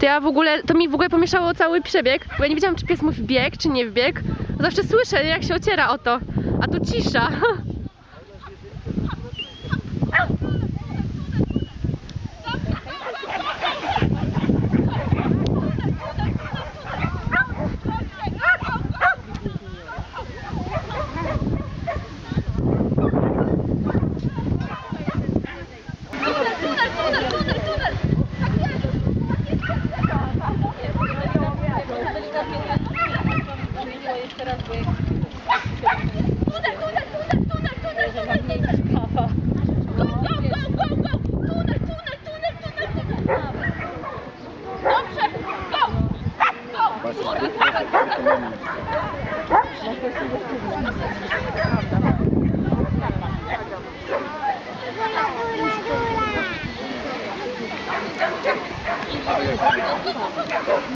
to ja w ogóle, to mi w ogóle pomieszało cały przebieg, bo ja nie wiedziałam, czy pies mój bieg, czy nie bieg. Zawsze słyszę, jak się ociera o to, a tu cisza. teraz by... Tunel, tunel, tunel, tunel, tunel, tunel, tunel! Kawa. Go, go, go, go, go! Tunel, tunel, tunel, tunel, tunel! Dobrze, go! Go! Góra, góra, góra!